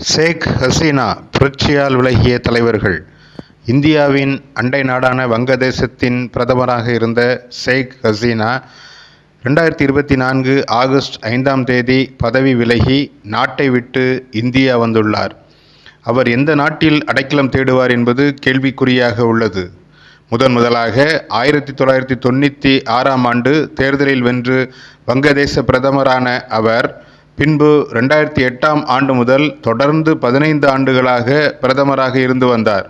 ஷேக் ஹசீனா புரட்சியால் விலகிய தலைவர்கள். இந்தியாவின் அண்டை நாடான வங்கதேசத்தின் பிரதமராக இருந்த ஷேக் ஹசீனா ரெண்டாயிரத்தி இருபத்தி நான்கு ஆகஸ்ட் ஐந்தாம் தேதி பதவி விலகி நாட்டை விட்டு இந்தியா வந்துள்ளார். அவர் எந்த நாட்டில் அடைக்கலம் தேடுவார் என்பது கேள்விக்குறியாக உள்ளது. முதன் முதலாக ஆயிரத்தி தொள்ளாயிரத்தி தொண்ணூற்றி ஆறாம் ஆண்டு தேர்தலில் வென்று வங்கதேச பிரதமரான அவர் பின்பு ரெண்டாயிரத்தி எட்டாம் ஆண்டு முதல் தொடர்ந்து பதினைந்து ஆண்டுகளாக பிரதமராக இருந்து வந்தார்.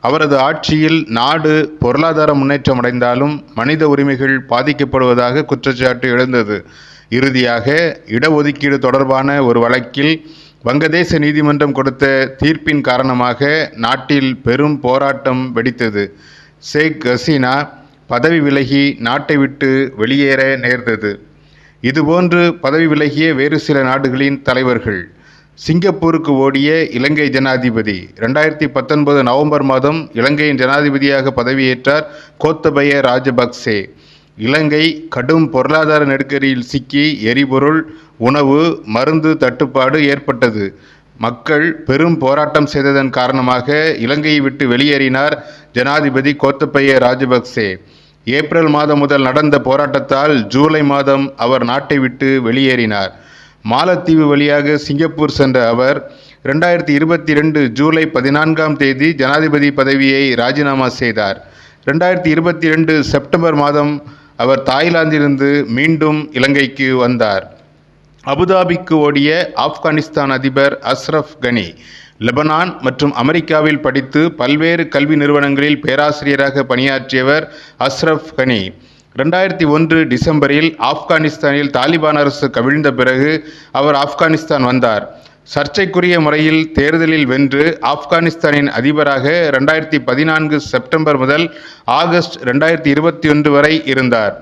அவரது ஆட்சியில் நாடு பொருளாதார முன்னேற்றம் அடைந்தாலும் மனித உரிமைகள் பாதிக்கப்படுவதாக குற்றச்சாட்டு எழுந்தது. இறுதியாக இடஒதுக்கீடு தொடர்பான ஒரு வழக்கில் வங்கதேச நீதிமன்றம் கொடுத்த தீர்ப்பின் காரணமாக நாட்டில் பெரும் போராட்டம் வெடித்தது. ஷேக் ஹசீனா பதவி விலகி நாட்டை விட்டு வெளியேற நேர்ந்தது. இதுபோன்று பதவி விலகிய வேறு சில நாடுகளின் தலைவர்கள். சிங்கப்பூருக்கு ஓடிய இலங்கை ஜனாதிபதி. ரெண்டாயிரத்தி பத்தொன்பது நவம்பர் மாதம் இலங்கையின் ஜனாதிபதியாக பதவியேற்றார் கோத்தபய ராஜபக்சே. இலங்கை கடும் பொருளாதார நெருக்கடியில் சிக்கி எரிபொருள் உணவு மருந்து தட்டுப்பாடு ஏற்பட்டது. மக்கள் பெரும் போராட்டம் செய்ததன் காரணமாக இலங்கையை விட்டு வெளியேறினார் ஜனாதிபதி கோத்தபய ராஜபக்சே. ஏப்ரல் மாதம் முதல் நடந்த போராட்டத்தால் ஜூலை மாதம் அவர் நாட்டை விட்டு வெளியேறினார். மாலத்தீவு வழியாக சிங்கப்பூர் சென்ற அவர் ரெண்டாயிரத்தி இருபத்தி ரெண்டு ஜூலை பதினான்காம் தேதி ஜனாதிபதி பதவியை ராஜினாமா செய்தார். ரெண்டாயிரத்தி இருபத்தி ரெண்டு செப்டம்பர் மாதம் அவர் தாய்லாந்திலிருந்து மீண்டும் இலங்கைக்கு வந்தார். அபுதாபிக்கு ஓடிய ஆப்கானிஸ்தான் அதிபர் அஸ்ரஃப் கனி லெபனான் மற்றும் அமெரிக்காவில் படித்து பல்வேறு கல்வி நிறுவனங்களில் பேராசிரியராக பணியாற்றியவர் அஸ்ரஃப் கனி. ரெண்டாயிரத்தி ஒன்று டிசம்பரில் ஆப்கானிஸ்தானில் தாலிபான் அரசு கவிழ்ந்த பிறகு அவர் ஆப்கானிஸ்தான் வந்தார். சர்ச்சைக்குரிய முறையில் தேர்தலில் வென்று ஆப்கானிஸ்தானின் அதிபராக ரெண்டாயிரத்தி பதினான்கு செப்டம்பர் முதல் ஆகஸ்ட் ரெண்டாயிரத்தி இருபத்தி ஒன்று வரை இருந்தார்.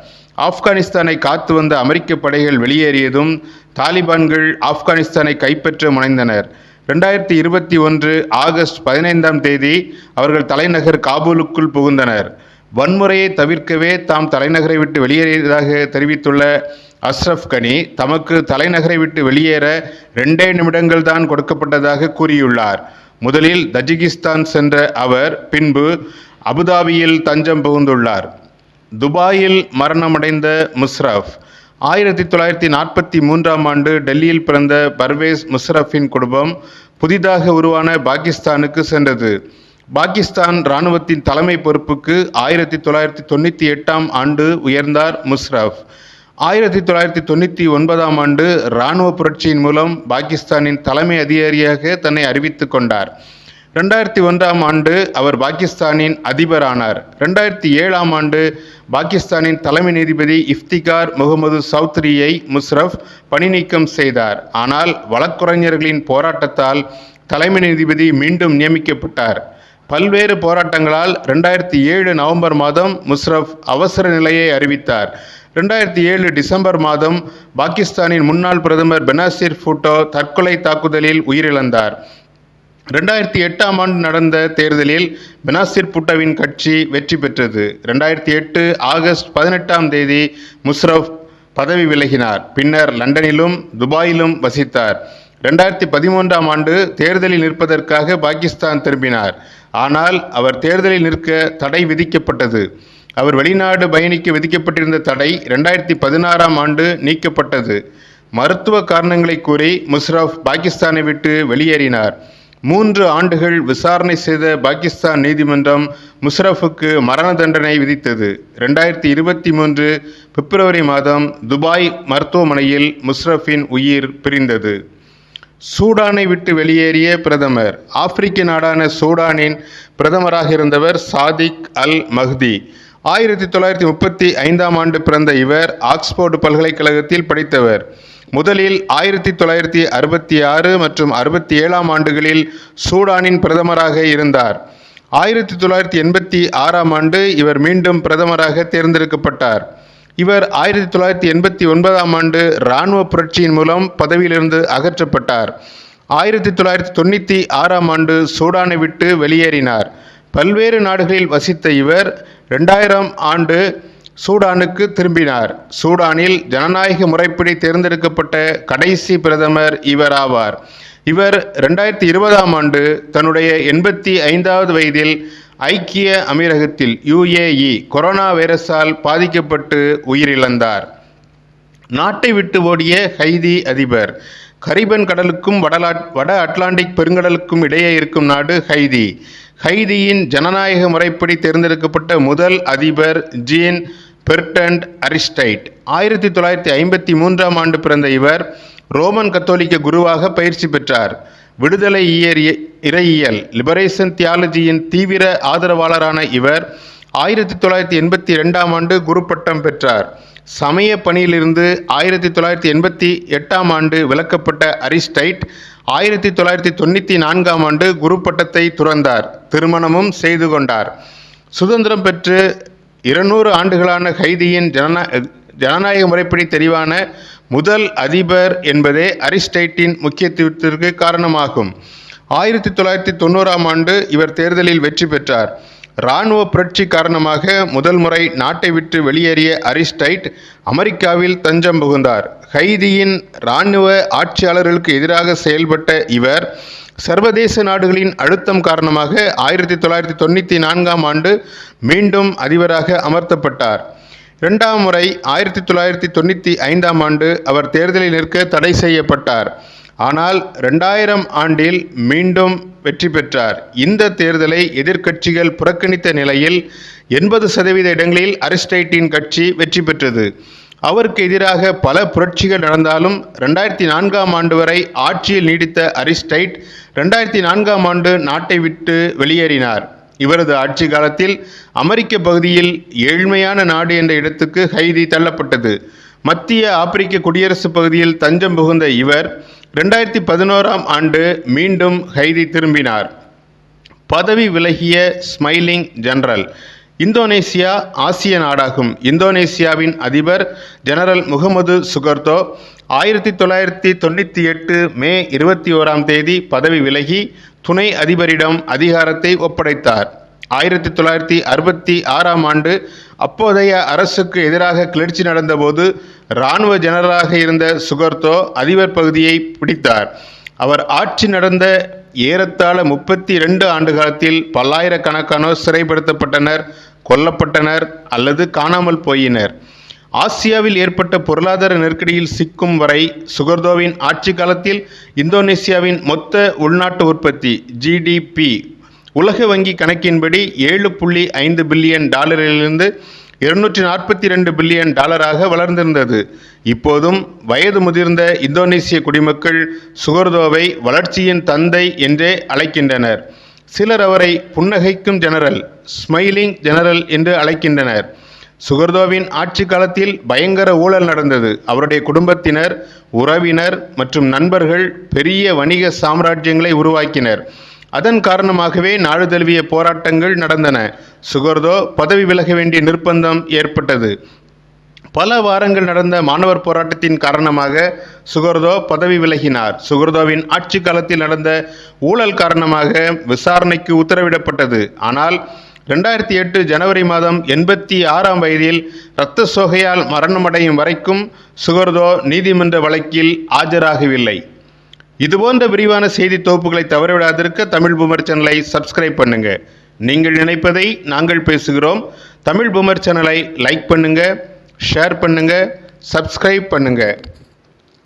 ஆப்கானிஸ்தானை காத்து வந்த அமெரிக்க படைகள் வெளியேறியதும் தாலிபான்கள் ஆப்கானிஸ்தானை கைப்பற்ற முனைந்தனர். ரெண்டாயிரத்தி இருபத்தி ஒன்று ஆகஸ்ட் பதினைந்தாம் தேதி அவர்கள் தலைநகர் காபூலுக்குள் புகுந்தனர். வன்முறையை தவிர்க்கவே தாம் தலைநகரை விட்டு வெளியேறியதாக தெரிவித்துள்ள அஸ்ரப் கனி தமக்கு தலைநகரை விட்டு வெளியேற ரெண்டே நிமிடங்கள் தான் கொடுக்கப்பட்டதாக கூறியுள்ளார். முதலில் தஜிகிஸ்தான் சென்ற அவர் பின்பு அபுதாபியில் தஞ்சம் புகுந்துள்ளார். துபாயில் மரணமடைந்த முஸ்ரஃப் ஆயிரத்தி தொள்ளாயிரத்தி நாற்பத்தி மூன்றாம் ஆண்டு டெல்லியில் பிறந்த பர்வேஸ் முஷரஃபின் குடும்பம் புதிதாக உருவான பாகிஸ்தானுக்கு சென்றது. பாகிஸ்தான் இராணுவத்தின் தலைமை பொறுப்புக்கு ஆயிரத்தி தொள்ளாயிரத்தி தொண்ணூற்றி எட்டாம் ஆண்டு உயர்ந்தார் முஷ்ரஃப். ஆயிரத்தி தொள்ளாயிரத்தி தொண்ணூற்றி ஒன்பதாம் ஆண்டு இராணுவ புரட்சியின் மூலம் பாகிஸ்தானின் தலைமை அதிகாரியாக தன்னை அறிவித்து கொண்டார். ரெண்டாயிரத்தி ஒன்றாம் ஆண்டு அவர் பாகிஸ்தானின் அதிபரானார். ரெண்டாயிரத்தி ஏழாம் ஆண்டு பாகிஸ்தானின் தலைமை நீதிபதி இஃப்திகார் முகமது சௌத்ரியை முஷ்ரஃப் பணி நீக்கம் செய்தார். ஆனால் வழக்குரைஞர்களின் போராட்டத்தால் தலைமை நீதிபதி மீண்டும் நியமிக்கப்பட்டார். பல்வேறு போராட்டங்களால் ரெண்டாயிரத்தி ஏழு நவம்பர் மாதம் முஷ்ரஃப் அவசர நிலையை அறிவித்தார். ரெண்டாயிரத்தி ஏழு டிசம்பர் மாதம் பாகிஸ்தானின் முன்னாள் பிரதமர் பெனாசிர் பூட்டோ தற்கொலை தாக்குதலில் உயிரிழந்தார். ரெண்டாயிரத்தி எட்டாம் ஆண்டு நடந்த தேர்தலில் பெனாசிர் புட்டவின் கட்சி வெற்றி பெற்றது. ரெண்டாயிரத்தி எட்டு ஆகஸ்ட் பதினெட்டாம் தேதி முஷ்ரஃப் பதவி விலகினார். பின்னர் லண்டனிலும் துபாயிலும் வசித்தார். ரெண்டாயிரத்தி பதிமூன்றாம் ஆண்டு தேர்தலில் நிற்பதற்காக பாகிஸ்தான் திரும்பினார். ஆனால் அவர் தேர்தலில் நிற்க தடை விதிக்கப்பட்டது. அவர் வெளிநாடு பயணிக்க விதிக்கப்பட்டிருந்த தடை ரெண்டாயிரத்தி பதினாறாம் ஆண்டு நீக்கப்பட்டது. மருத்துவ காரணங்களை கூறி முஷ்ரஃப் பாகிஸ்தானை விட்டு வெளியேறினார். மூன்று ஆண்டுகள் விசாரணை செய்த பாகிஸ்தான் நீதிமன்றம் முஷரஃபுக்கு மரண தண்டனை விதித்தது. ரெண்டாயிரத்தி இருபத்தி மூன்று பிப்ரவரி மாதம் துபாய் மருத்துவமனையில் முஷ்ரஃபின் உயிர் பிரிந்தது. சூடானை விட்டு வெளியேறிய பிரதமர் ஆப்பிரிக்க நாடான சூடானின் பிரதமராக இருந்தவர் சாதிக் அல் மஹ்தி ஆயிரத்தி தொள்ளாயிரத்தி முப்பத்தி ஐந்தாம் ஆண்டு பிறந்த இவர் ஆக்ஸ்போர்டு பல்கலைக்கழகத்தில் படித்தவர். முதலில் ஆயிரத்தி தொள்ளாயிரத்தி அறுபத்தி ஆறு மற்றும் அறுபத்தி ஏழாம் ஆண்டுகளில் சூடானின் பிரதமராக இருந்தார். ஆயிரத்தி தொள்ளாயிரத்தி எண்பத்தி ஆறாம் ஆண்டு இவர் மீண்டும் பிரதமராக தேர்ந்தெடுக்கப்பட்டார். இவர் ஆயிரத்தி தொள்ளாயிரத்தி எண்பத்தி ஒன்பதாம் ஆண்டு இராணுவ புரட்சியின் மூலம் பதவியிலிருந்து அகற்றப்பட்டார். ஆயிரத்தி தொள்ளாயிரத்தி தொண்ணூற்றி ஆறாம் ஆண்டு சூடானை விட்டு வெளியேறினார். பல்வேறு நாடுகளில் வசித்த இவர் ரெண்டாயிரம் ஆண்டு சூடானுக்கு திரும்பினார். சூடானில் ஜனநாயக முறைப்படி தேர்ந்தெடுக்கப்பட்ட கடைசி பிரதமர் இவர் ஆவார். இவர் ரெண்டாயிரத்தி இருபதாம் ஆண்டு தன்னுடைய எண்பத்தி ஐந்தாவது வயதில் ஐக்கிய அமீரகத்தில் யுஏஇ கொரோனா வைரஸால் பாதிக்கப்பட்டு உயிரிழந்தார். நாட்டை விட்டு ஓடிய ஹைதி அதிபர். கரிபன் கடலுக்கும் வடலா வட அட்லாண்டிக் பெருங்கடலுக்கும் இடையே இருக்கும் நாடு ஹைதி. ஹைதியின் ஜனநாயக முறைப்படி தேர்ந்தெடுக்கப்பட்ட முதல் அதிபர் ஜீன் பெர்டன்ட் அரிஸ்டைட். ஆயிரத்தி தொள்ளாயிரத்தி ஐம்பத்தி மூன்றாம் ஆண்டு பிறந்த இவர் ரோமன் கத்தோலிக்க குருவாக பயிற்சி பெற்றார். விடுதலை இயறிய இறையியல் லிபரேஷன் தியாலஜியின் தீவிர ஆதரவாளரான இவர் ஆயிரத்தி தொள்ளாயிரத்தி எண்பத்தி ரெண்டாம் ஆண்டு குரு பட்டம் பெற்றார். சமய பணியிலிருந்து ஆயிரத்தி தொள்ளாயிரத்தி எண்பத்தி எட்டாம் ஆண்டு விலக்கப்பட்ட அரிஸ்டைட் ஆயிரத்தி தொள்ளாயிரத்தி தொண்ணூற்றி நான்காம் ஆண்டு குரு பட்டத்தை துறந்தார். திருமணமும் செய்து கொண்டார். சுதந்திரம் பெற்று இருநூறு ஆண்டுகளான கைதியின் ஜனநா ஜனநாயக முறைப்படி தெரிவான முதல் அதிபர் என்பதே அரிஸ்டைட்டின் முக்கியத்துவத்திற்கு காரணமாகும். ஆயிரத்தி தொள்ளாயிரத்தி தொண்ணூறாம் ஆண்டு இவர் தேர்தலில் வெற்றி பெற்றார். இராணுவ புரட்சி காரணமாக முதல் முறை நாட்டை விட்டு வெளியேறிய அரிஸ்டைட் அமெரிக்காவில் தஞ்சம் புகுந்தார். ஹைதியின் இராணுவ ஆட்சியாளர்களுக்கு எதிராக செயல்பட்ட இவர் சர்வதேச நாடுகளின் அழுத்தம் காரணமாக ஆயிரத்தி தொள்ளாயிரத்தி தொண்ணூற்றி நான்காம் ஆண்டு மீண்டும் அதிபராக அமர்த்தப்பட்டார். இரண்டாம் முறை ஆயிரத்தி தொள்ளாயிரத்தி தொண்ணூற்றி ஐந்தாம் ஆண்டு அவர் தேர்தலில் நிற்க தடை செய்யப்பட்டார். ஆனால் ரெண்டாயிரம் ஆண்டில் மீண்டும் வெற்றி பெற்றார். இந்த தேர்தலை எதிர்க்கட்சிகள் புறக்கணித்த நிலையில் எண்பது சதவீத இடங்களில் அரிஸ்டைட்டின் கட்சி வெற்றி பெற்றது. அவருக்கு எதிராக பல புரட்சிகள் நடந்தாலும் ரெண்டாயிரத்தி நான்காம் ஆண்டு வரை ஆட்சியில் நீடித்த அரிஸ்டைட் ரெண்டாயிரத்தி நான்காம் ஆண்டு நாட்டை விட்டு வெளியேறினார். இவரது ஆட்சி காலத்தில் அமெரிக்க பகுதியில் ஏழ்மையான நாடு என்ற இடத்துக்கு ஹைதி தள்ளப்பட்டது. மத்திய ஆப்பிரிக்க குடியரசு பகுதியில் தஞ்சம் புகுந்த இவர் ரெண்டாயிரத்தி பதினோராம் ஆண்டு மீண்டும் ஹைதி திரும்பினார். பதவி விலகிய ஸ்மைலிங் ஜெனரல் இந்தோனேசியா ஆசிய நாடாகும். இந்தோனேசியாவின் அதிபர் ஜெனரல் முகமது சுகர்தோ ஆயிரத்தி தொள்ளாயிரத்தி தொண்ணூற்றி எட்டு மே இருபத்தி ஓராம் தேதி பதவி விலகி துணை அதிபரிடம் அதிகாரத்தை ஒப்படைத்தார். ஆயிரத்தி தொள்ளாயிரத்தி அறுபத்தி ஆறாம் ஆண்டு அப்போதைய அரசுக்கு எதிராக கிளர்ச்சி நடந்தபோது இராணுவ ஜெனரலாக இருந்த சுகர்தோ அதிபர் பகுதியை பிடித்தார். அவர் ஆட்சி நடந்த ஏறத்தாழ முப்பத்தி ரெண்டு ஆண்டு காலத்தில் பல்லாயிரக்கணக்கானோர் சிறைப்படுத்தப்பட்டனர் கொல்லப்பட்டனர் அல்லது காணாமல் போயினர். ஆசியாவில் ஏற்பட்ட பொருளாதார நெருக்கடியில் சிக்கும் வரை சுகர்தோவின் ஆட்சி காலத்தில் இந்தோனேசியாவின் மொத்த உள்நாட்டு உற்பத்தி ஜிடிபி உலக வங்கி கணக்கின்படி ஏழு புள்ளி ஐந்து பில்லியன் டாலரிலிருந்து இருநூற்றி நாற்பத்தி ரெண்டு பில்லியன் டாலராக வளர்ந்திருந்தது. இப்போதும் வயது முதிர்ந்த இந்தோனேசிய குடிமக்கள் சுகர்தோவை வளர்ச்சியின் தந்தை என்றே அழைக்கின்றனர். சிலர் அவரை புன்னகைக்கும் ஜெனரல் ஸ்மைலிங் ஜெனரல் என்று அழைக்கின்றனர். சுகர்தோவின் ஆட்சி காலத்தில் பயங்கர ஊழல் நடந்தது. அவருடைய குடும்பத்தினர் உறவினர் மற்றும் நண்பர்கள் பெரிய வணிக சாம்ராஜ்யங்களை உருவாக்கினர். அதன் காரணமாகவே நாடு தழுவிய போராட்டங்கள் நடந்தன. சுகர்தோ பதவி விலக வேண்டிய நிர்பந்தம் ஏற்பட்டது. பல வாரங்கள் நடந்த மாணவர் போராட்டத்தின் காரணமாக சுகர்தோ பதவி விலகினார். சுகர்தோவின் ஆட்சி காலத்தில் நடந்த ஊழல் காரணமாக விசாரணைக்கு உத்தரவிடப்பட்டது. ஆனால் ரெண்டாயிரத்தி எட்டு ஜனவரி மாதம் எண்பத்தி ஆறாம் வயதில் இரத்த சோகையால் மரணமடையும் வரைக்கும் சுகர்தோ நீதிமன்ற வழக்கில் ஆஜராகவில்லை. இதுபோன்ற விரிவான செய்தி தொகுப்புகளை தவறவிடாதிருக்க தமிழ் பூமர் சேனலை சப்ஸ்கிரைப் பண்ணுங்க. நீங்கள் நினைப்பதை நாங்கள் பேசுகிறோம். தமிழ் பூமர் சேனலை லைக் பண்ணுங்க ஷேர் பண்ணுங்க சப்ஸ்கிரைப் பண்ணுங்க.